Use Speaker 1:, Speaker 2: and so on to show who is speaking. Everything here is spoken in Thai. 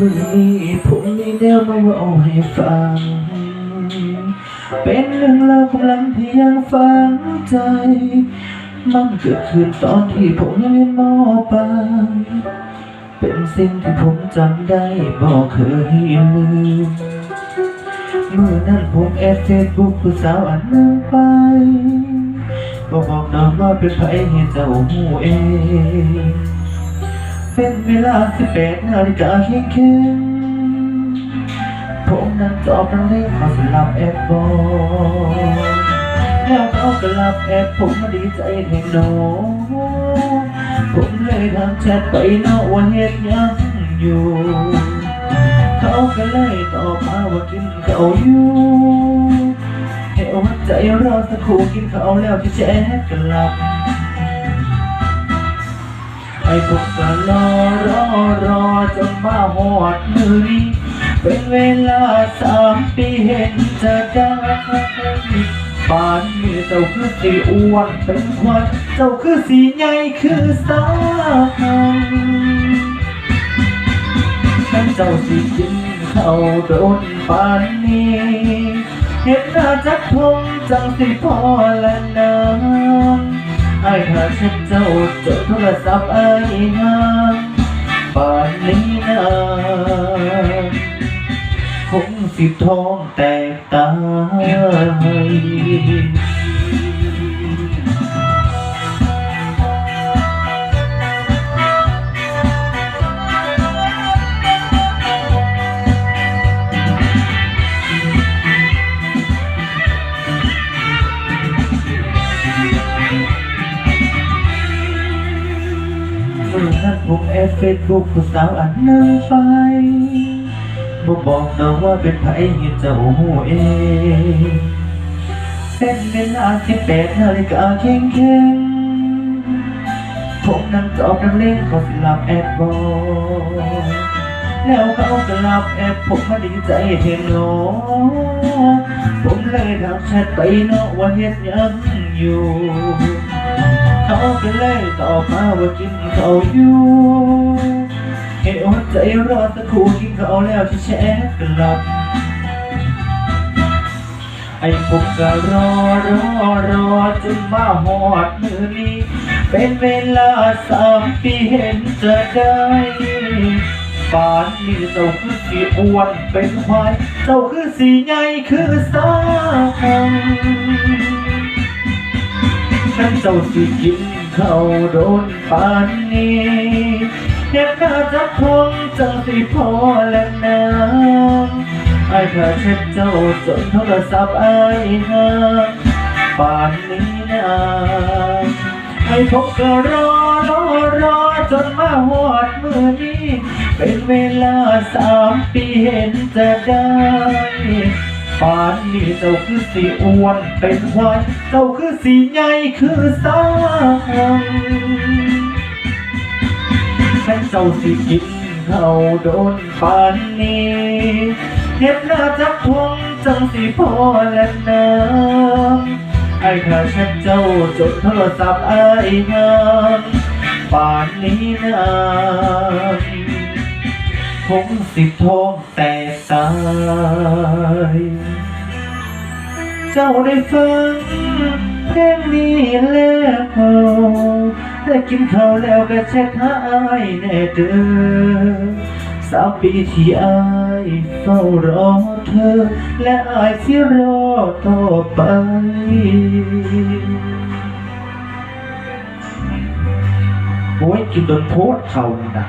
Speaker 1: มื่อนี้ผมมีแนวมาเว่าให้ฟัง เป็นเรื่องราวกำลังที่ยังฝังใจ มันเกิดขึ้นตอนที่ผมยังเรียนมปลายเป็นสิ่งที่ผมจำได้บอกเคยลืมเมื่อนั้นผมแอดเฟซบุ๊กผู้สาวอันหนึงไปก็บอกน้องว่าเป็นไผให้เจ้าหูเอง เป็นเวลาสิบแปดนาฬิกาเคียงเคียงผมนั้นจอบนั่งเล่นมาสลับแอปบอแล้วเขาก็รับแอปผมมาดีใจแทนน้อผมเลยทำแชทไปเนาะว่าเฮ็ดยังอยู่ เขาก็เลยตอบมาว่ากินเขาอยู่ให้อดใจรอสักครู่กินเขาแล้วที่แชทกันหลับ ไอ้พวกก็รอรอรอจนมาหอดมือนี้เป็นเวลาสามปีเห็นจะได้ป่านนี้เจ้าคือสีอ้วนเป็นควันเจ้าคือสีใหญ่คือสาวฉันเจ้าสิกินข้าโดนป่านนี้เห็นหน้าจักพงจังสิพอละน้ำ ไอ้ถ้าฉันเจ้าเจอโทรศัพท์ไอ้น้ำป่านนี้นะคงสิท้องแตกตาย เฟซบุ๊กผู้สาวอันหนึงไปบอกบอกน้องว่าเป็นไผเห็นเจ้าหูเองเป็นเวลาสิบแปดนาฬิกาเคียงเคียงผมนั่งจอบนั่งเล่นเขาสิหลับแอดบอลแล้วเขาก็รับแอดผมมาดีใจเห็นน้องผมเลยทักแชทไปเนาะว่าเฮ็ดยังอยู่ เขาก็เลยตอบมาว่ากินเขาอยู่ให้อดใจรอสักครู่กินเขาแล้วจะแชทกันหลับ ไอ้ผมก็รอรอรอจนมาหอดมือนี้ เป็นเวลาสามปีเห็นจะได้ป่านนี้เจ้าคือสีอ้วนเป็นควายเจ้าคือสีใหญ่คือสาวฉันเจ้าสิกิน ข้าโดนปานนี้เห็นหน้าจับพงจังสิพอและน้ำไอ้ถ้าเช็ดเจ้าจนโทรศัพท์ไอ้ห่าปานนี้นะไอ้ผมก็รอรอรอจนมาหอดมือนี้ เป็นเวลาสามปีเห็นจะได้ ปานนี้เจ้าคือสีอ้วนเป็นควายเจ้าคือสีใหญ่คือสาวฉันเจ้าสิกินเขาโดนปานนี้เห็นหน้าจักพวงจังสิพอและน้ำไอ้ข้าฉันเจ้าจดโทรศัพท์ไอ้น้ำป่านนี้นะ คงสิท้องแต่ตาย เจ้าได้ฟังเพลงนี้แล้วได้กินข้าวแล้วก็เช็ดหาอายแน่เด้อสามปีที่อายเฝ้ารอเธอ และอายสิรอต่อไปโอ้ยกินจนโพดเขานี่นะ